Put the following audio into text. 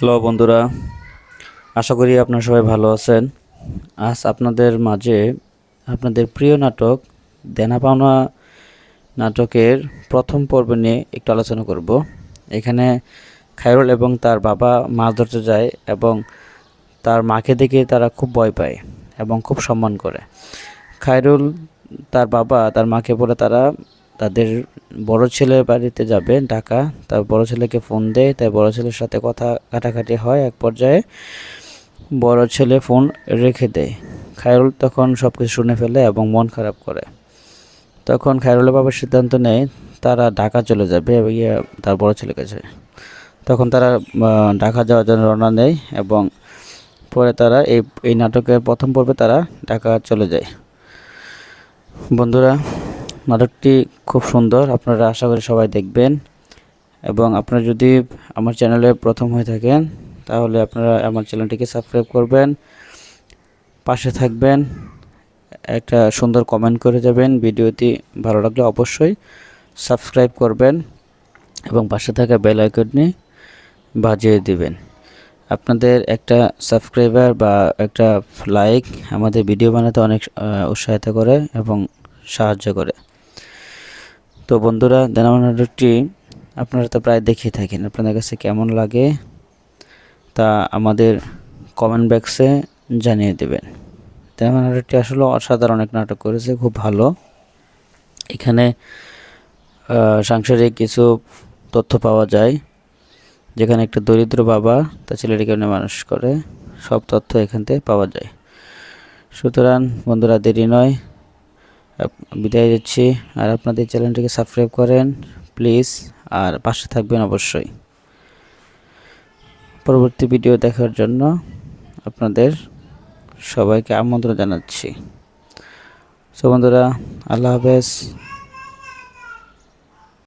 Hello বন্ধুরা, আশা করি আপনারা সবাই ভালো আছেন। আজ আপনাদের মাঝে আপনাদের প্রিয় নাটক দেনা পাওনা নাটকের প্রথম পর্ব নিয়ে একটু আলোচনা করব। এখানে খায়রুল এবং তার বাবা মাছ ধরতে যায় এবং তার মাকে দেখে তারা খুব ভয় পায় এবং খুব সম্মান করে। খায়রুল, তার বাবা, তার মাকে বলে তারা তাদের বড় ছেলের বাড়িতে যাবে ঢাকা, তার বড় ছেলেকে ফোন দেয় তাই বড় ছেলের সাথে কথা কাটাকাটি হয় এক পর্যায়ে। বড় ছেলে ফোন রেখে দেয়। খায়রুল তখন সব কিছু শুনে ফেলে এবং মন খারাপ করে। তখন খায়রুলের বাবার সিদ্ধান্ত নেয় তারা ঢাকা চলে যাবে ইয়ে তার বড় ছেলের কাছে। তখন তারা ঢাকা যাওয়ার জন্য রওনা নেয় এবং পরে তারা এই এই নাটকের প্রথম পর্বে তারা ঢাকা চলে যায়। বন্ধুরা নাটকটি খুব সুন্দর, আপনারা আশা করি সবাই দেখবেন। এবং আপনারা যদি আমার চ্যানেলে প্রথম হয়ে থাকেন, তাহলে আপনারা আমার চ্যানেলটিকে সাবস্ক্রাইব করবেন, পাশে থাকবেন, একটা সুন্দর কমেন্ট করে যাবেন, ভিডিওটি ভালো লাগলে অবশ্যই সাবস্ক্রাইব করবেন এবং পাশে থাকা বেল আইকনটি বাজিয়ে দিবেন। আপনাদের একটা সাবস্ক্রাইবার বা একটা লাইক আমাদের ভিডিও বানাতে অনেক উৎসাহিত করে এবং সাহায্য করে। তো বন্ধুরা দেনামা নাটকটি আপনারা তো প্রায় দেখেই থাকেন। আপনাদের কাছে কেমন লাগে তা আমাদের কমেন্ট বক্সে জানিয়ে দেবেন। দেনামা নাটকটি আসলে অসাধারণ এক নাটক করেছে, খুব ভালো। এখানে সাংসারিক কিছু তথ্য পাওয়া যায়। যেখানে একটা দরিদ্র বাবা তার ছেলেটিকে কেমনে মানুষ করে, সব তথ্য এখান থেকে পাওয়া যায়। সুতরাং বন্ধুরা, দেরি নয়। বিদায় যাচ্ছি আর আপনাদের চ্যানেলটিকে সাবস্ক্রাইব করেন, প্লিজ। আর পাশে থাকবেন অবশ্যই। পরবর্তী ভিডিও দেখার জন্য আপনাদের সবাইকে আমন্ত্রণ জানাচ্ছি। সো বন্ধুরা, আল্লাহ হাফেজ।